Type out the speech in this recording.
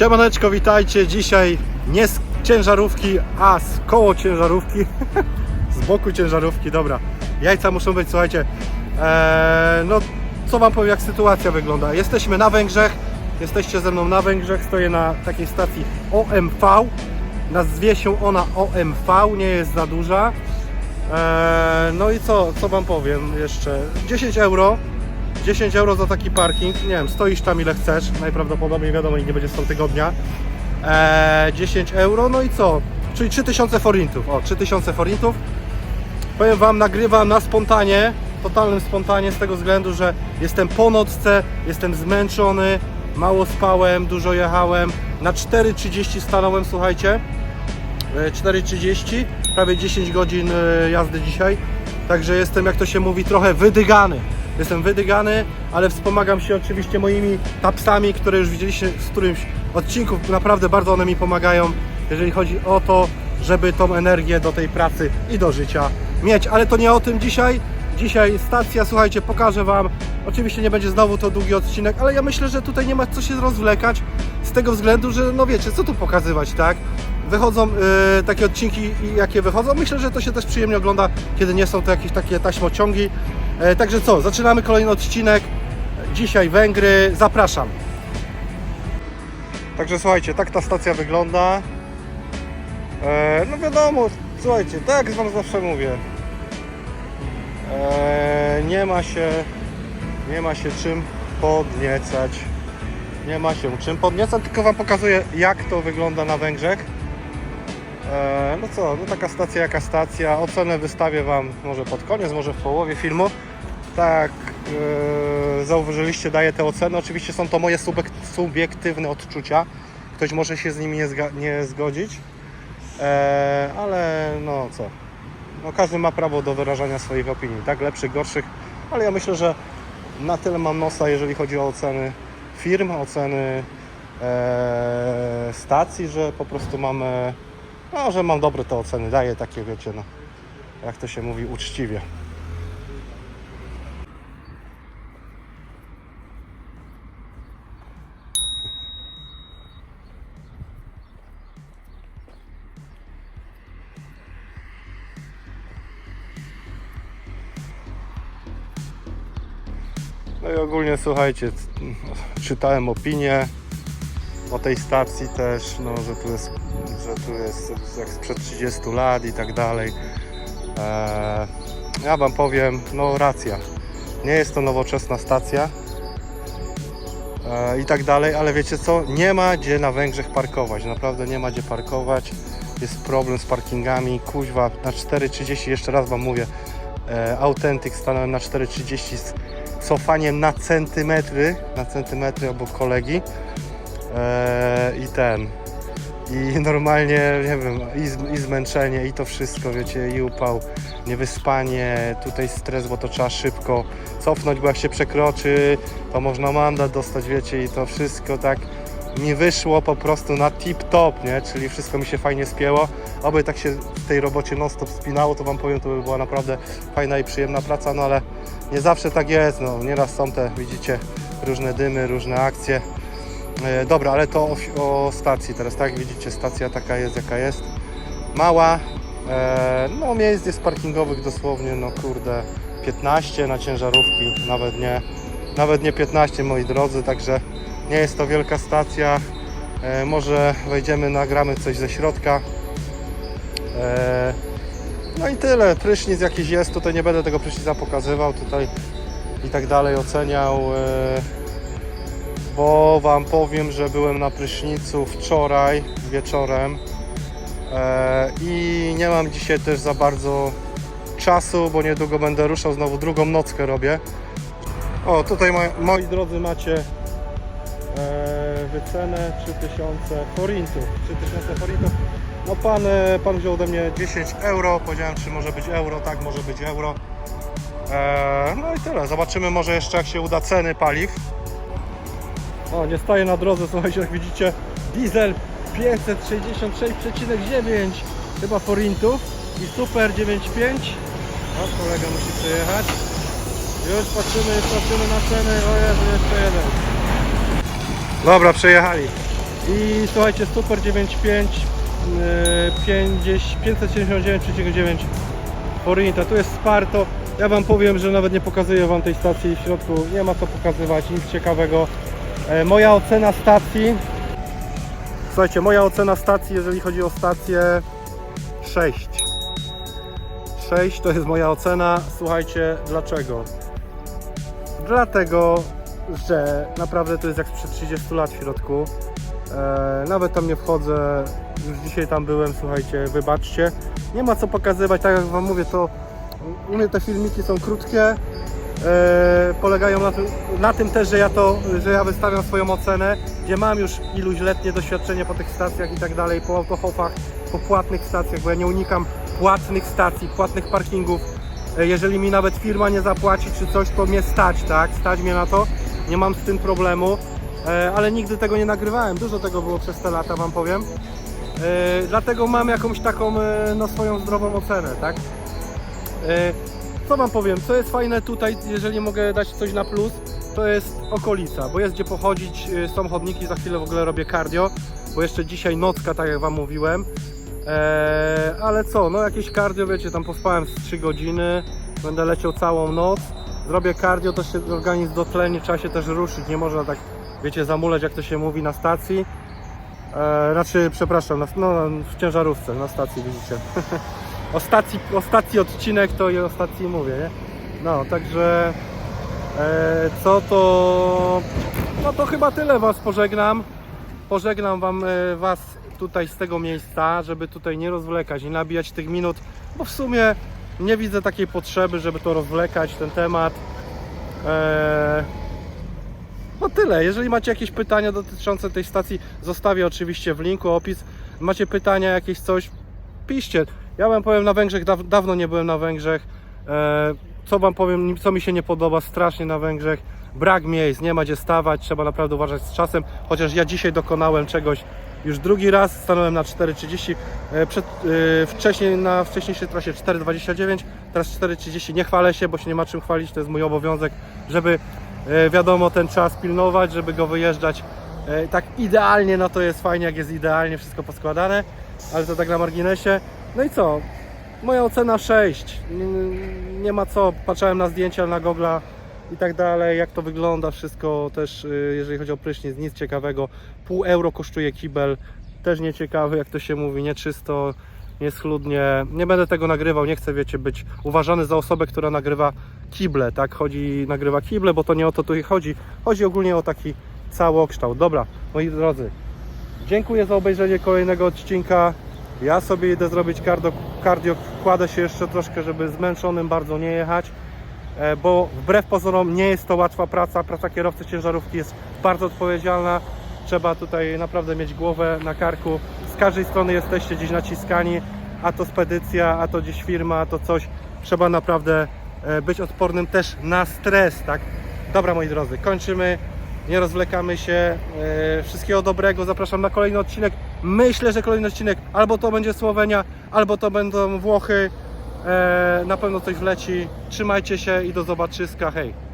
Siemaneczko, witajcie. Dzisiaj nie z ciężarówki, a z koło ciężarówki. z boku ciężarówki, dobra. Jajca muszą być, słuchajcie. Eee, no, co Wam powiem, jak sytuacja wygląda. Jesteśmy na Węgrzech. Jesteście ze mną na Węgrzech. Stoję na takiej stacji OMV. Nazwie się ona OMV, nie jest za duża. Eee, no i co, co Wam powiem jeszcze? 10 euro 10 euro za taki parking, nie wiem, stoisz tam ile chcesz, najprawdopodobniej wiadomo i nie będzie z tą tygodnia. Eee, 10 euro, no i co? Czyli 3000 forintów, o 3000 forintów. Powiem Wam, nagrywam na spontanie, totalnym spontanie z tego względu, że jestem po nocce, jestem zmęczony, mało spałem, dużo jechałem. Na 4.30 stanąłem, słuchajcie. E, 4.30, prawie 10 godzin e, jazdy dzisiaj. Także jestem, jak to się mówi, trochę wydygany. Jestem wydygany, ale wspomagam się oczywiście moimi tapsami, które już widzieliście z którymś odcinków. Naprawdę bardzo one mi pomagają, jeżeli chodzi o to, żeby tą energię do tej pracy i do życia mieć. Ale to nie o tym dzisiaj. Dzisiaj stacja, słuchajcie, pokażę Wam. Oczywiście nie będzie znowu to długi odcinek, ale ja myślę, że tutaj nie ma co się rozwlekać z tego względu, że no wiecie, co tu pokazywać, tak? Wychodzą y, takie odcinki, jakie wychodzą. Myślę, że to się też przyjemnie ogląda, kiedy nie są to jakieś takie taśmociągi. E, także co, zaczynamy kolejny odcinek. Dzisiaj Węgry, zapraszam. Także słuchajcie, tak ta stacja wygląda. E, no wiadomo, słuchajcie, tak jak Wam zawsze mówię. E, nie ma się, nie ma się czym podniecać. Nie ma się czym podniecać, tylko Wam pokazuję jak to wygląda na Węgrzech. E, no co, no taka stacja jaka stacja. Ocenę wystawię Wam może pod koniec, może w połowie filmu. Tak, e, zauważyliście, daję te oceny. Oczywiście są to moje subiektywne odczucia. Ktoś może się z nimi nie, nie zgodzić. E, ale no co, no każdy ma prawo do wyrażania swoich opinii, tak? Lepszych, gorszych, ale ja myślę, że na tyle mam nosa, jeżeli chodzi o oceny firm, oceny stacji, że po prostu mamy, no, że mam dobre te oceny, daję takie, wiecie, no, jak to się mówi, uczciwie. No i ogólnie słuchajcie, czytałem opinię o tej stacji też, no, że tu jest, że tu jest jak sprzed 30 lat i tak dalej. Eee, ja Wam powiem, no racja, nie jest to nowoczesna stacja eee, i tak dalej, ale wiecie co, nie ma gdzie na Węgrzech parkować, naprawdę nie ma gdzie parkować, jest problem z parkingami, kuźwa, na 4.30, jeszcze raz Wam mówię, e, Authentic stanąłem na 4.30 z cofaniem na centymetry, na centymetry obok kolegi e, i ten i normalnie, nie wiem, i, i zmęczenie i to wszystko, wiecie, i upał, niewyspanie, tutaj stres, bo to trzeba szybko cofnąć, bo jak się przekroczy, to można mandat dostać, wiecie, i to wszystko tak mi wyszło po prostu na tip-top, nie? Czyli wszystko mi się fajnie spięło. Oby tak się w tej robocie non-stop spinało, to Wam powiem, to by była naprawdę fajna i przyjemna praca, no ale nie zawsze tak jest, no nieraz są te, widzicie, różne dymy, różne akcje. E, dobra, ale to o, o stacji teraz, tak? Widzicie, stacja taka jest, jaka jest. Mała, e, no miejsc jest parkingowych dosłownie, no kurde, 15 na ciężarówki, nawet nie, nawet nie 15 moi drodzy, także nie jest to wielka stacja. E, może wejdziemy, nagramy coś ze środka. E, no i tyle, prysznic jakiś jest, tutaj nie będę tego prysznica pokazywał, tutaj i tak dalej oceniał. E, bo Wam powiem, że byłem na prysznicu wczoraj wieczorem e, i nie mam dzisiaj też za bardzo czasu, bo niedługo będę ruszał, znowu drugą nockę robię. O, tutaj moi, moi drodzy macie e, wycenę 3000 forintów. 3000 forintów. No pan, e, pan wziął ode mnie 10 euro, powiedziałem czy może być euro, tak może być euro. E, no i tyle, zobaczymy może jeszcze jak się uda ceny paliw. O, nie staje na drodze, słuchajcie, jak widzicie, diesel 566,9 chyba forintów i super 9,5. O, kolega musi przejechać. Już patrzymy, patrzymy na ceny. O Jezu, jeszcze jeden. Dobra, przejechali. I słuchajcie, Super 95 yy, 579,9 Forinta, tu jest Sparto. Ja Wam powiem, że nawet nie pokazuję Wam tej stacji w środku, nie ma co pokazywać, nic ciekawego. E, moja ocena stacji, słuchajcie, moja ocena stacji, jeżeli chodzi o stację 6. 6 to jest moja ocena. Słuchajcie, dlaczego? Dlatego, że naprawdę to jest jak sprzed 30 lat w środku. E, nawet tam nie wchodzę, już dzisiaj tam byłem, słuchajcie, wybaczcie. Nie ma co pokazywać, tak jak Wam mówię, to u mnie te filmiki są krótkie. E, polegają na tym, na tym też, że ja to, że ja wystawiam swoją ocenę, gdzie mam już iluś letnie doświadczenie po tych stacjach i tak dalej, po autohopach, po płatnych stacjach, bo ja nie unikam płatnych stacji, płatnych parkingów. E, Jeżeli mi nawet firma nie zapłaci czy coś, to mnie stać, tak? Stać mnie na to, nie mam z tym problemu, E, ale nigdy tego nie nagrywałem. Dużo tego było przez te lata, wam powiem. Dlatego mam jakąś taką no, swoją zdrową ocenę, tak? Co wam powiem, co jest fajne tutaj, jeżeli mogę dać coś na plus, to jest okolica, bo jest gdzie pochodzić, e, są chodniki, za chwilę w ogóle robię cardio, bo jeszcze dzisiaj nocka, tak jak wam mówiłem. E, ale co, no jakieś cardio, wiecie, tam pospałem z 3 godziny, będę leciał całą noc, zrobię cardio, to się organizm dotleni, trzeba się też ruszyć, nie można tak, wiecie, zamuleć, jak to się mówi na stacji. E, znaczy, przepraszam, na, no, w ciężarówce, na stacji, widzicie. o, stacji, o stacji odcinek to i o stacji mówię, nie? No, także e, co to... No to chyba tyle Was pożegnam. Pożegnam wam, e, Was tutaj z tego miejsca, żeby tutaj nie rozwlekać, nie nabijać tych minut, bo w sumie nie widzę takiej potrzeby, żeby to rozwlekać, ten temat. E, no tyle. Jeżeli macie jakieś pytania dotyczące tej stacji, zostawię oczywiście w linku opis. Macie pytania, jakieś coś, piszcie. Ja wam powiem na Węgrzech, daw, dawno nie byłem na Węgrzech. E, co wam powiem, co mi się nie podoba strasznie na Węgrzech. Brak miejsc, nie ma gdzie stawać, trzeba naprawdę uważać z czasem. Chociaż ja dzisiaj dokonałem czegoś już drugi raz, stanąłem na 4.30. E, przed, e, wcześniej na wcześniejszej trasie 4.29, teraz 4.30. Nie chwalę się, bo się nie ma czym chwalić, to jest mój obowiązek, żeby e, wiadomo ten czas pilnować, żeby go wyjeżdżać e, tak idealnie, no to jest fajnie jak jest idealnie wszystko poskładane, ale to tak na marginesie. No i co? Moja ocena 6. Nie, ma co, patrzałem na zdjęcia na Google'a i tak dalej, jak to wygląda wszystko też, y, jeżeli chodzi o prysznic, nic ciekawego. Pół euro kosztuje kibel, też nieciekawy, jak to się mówi, nieczysto, nieschludnie. Nie będę tego nagrywał, nie chcę, wiecie, być uważany za osobę, która nagrywa kible, tak? Chodzi, nagrywa kible, bo to nie o to tu chodzi. Chodzi ogólnie o taki całokształt. Dobra, moi drodzy, dziękuję za obejrzenie kolejnego odcinka. Ja sobie idę zrobić cardio, cardio, kładę się jeszcze troszkę, żeby zmęczonym bardzo nie jechać, e, bo wbrew pozorom nie jest to łatwa praca. Praca kierowcy ciężarówki jest bardzo odpowiedzialna. Trzeba tutaj naprawdę mieć głowę na karku. Z każdej strony jesteście gdzieś naciskani, a to spedycja, a to gdzieś firma, a to coś. Trzeba naprawdę e, być odpornym też na stres, tak? Dobra, moi drodzy, kończymy. Nie rozwlekamy się. E, Wszystkiego dobrego. Zapraszam na kolejny odcinek. Myślę, że kolejny odcinek albo to będzie Słowenia, albo to będą Włochy. E, Na pewno coś wleci. Trzymajcie się i do zobaczyska. Hej!